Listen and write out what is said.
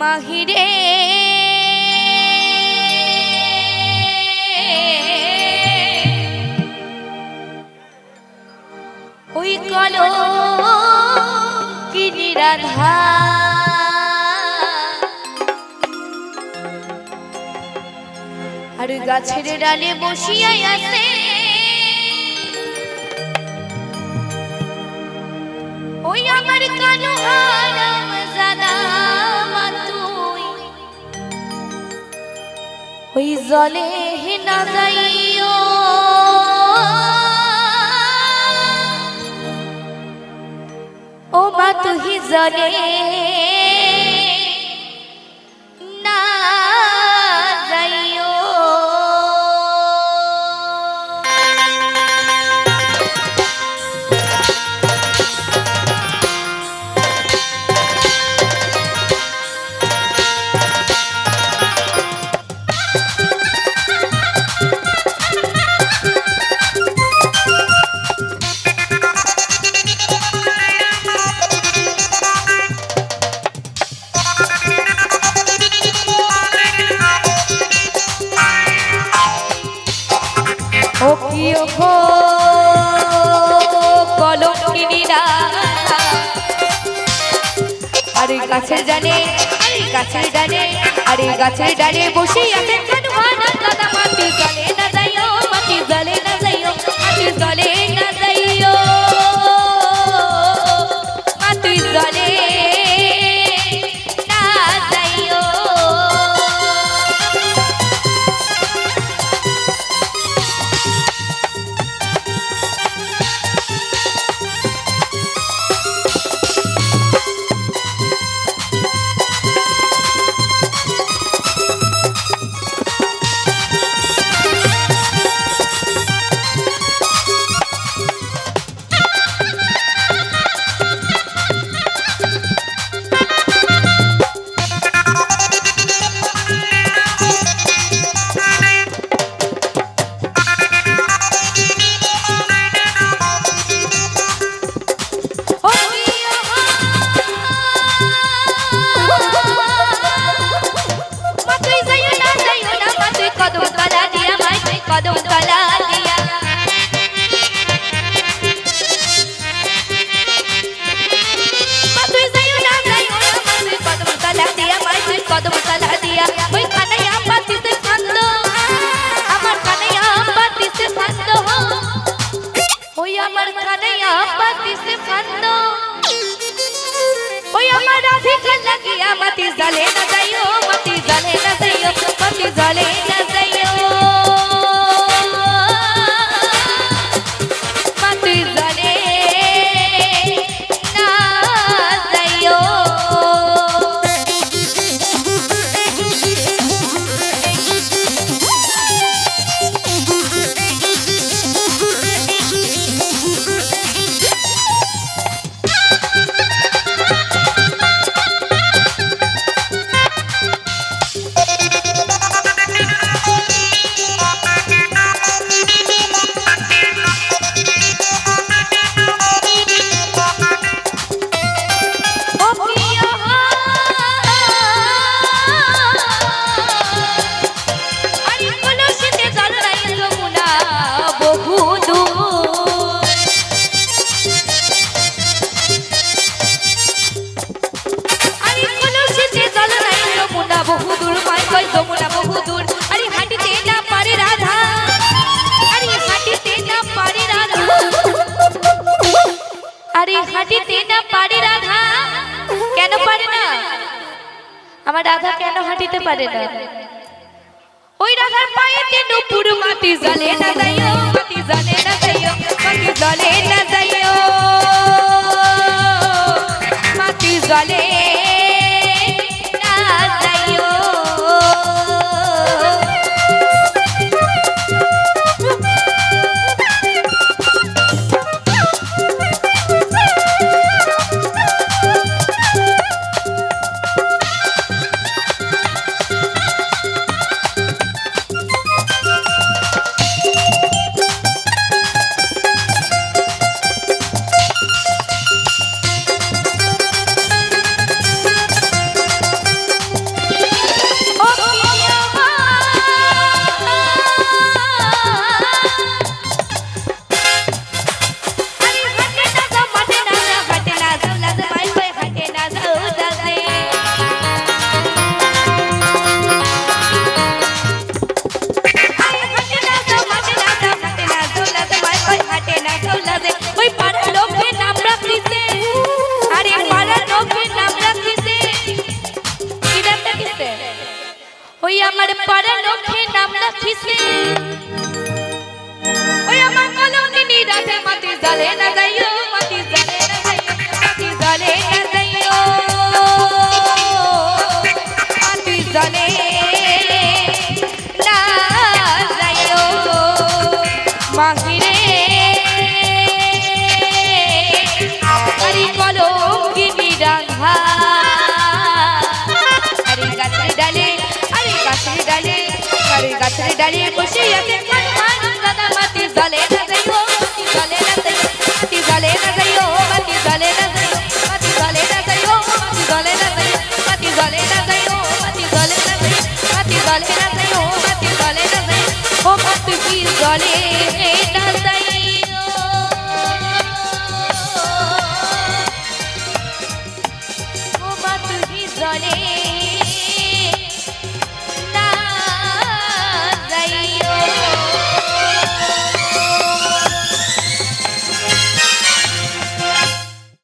মাহিরে। ওই কলো কিনি রাধা। আর গাছের ডালে বসিয়াই আছে জলে না যাইও। ও মা তুহি জলে গো কলঙ্কিনীরা আরে গাছের ডানে, আরে গাছের ডালে আরে গাছের ডালে বসে আছেন জানুয়ানা দাদা পাতিতে ফান্দ ওই আমার রাধিকা লাগিয়া মাটি জালে না যাইও মাটি আরে হাঁটিতে না পারে রাধা? কেন পারে না? আমার রাধা কেন হাঁটিতে পারে না? ওই রাধার পায়ে পায়েতে নুপুর মাটি জ্বলে না যাইও, মাটি জলে না যাইও, মাটি জলে না যাইও। মাটি জলে গাছের ডালে বসে আছে দাদা মাটি জলে না যাইও জলে না যাইও মাটি জলে না যাইও মাটি জলে না যাইও মাটি জলে না যাইও মাটি জলে না যাইও মাটি জলে না যাইও মাটি জলে না যাইও মাটি জলে না যাইও মাটি জলে না যাইও ও মাটি জলে করে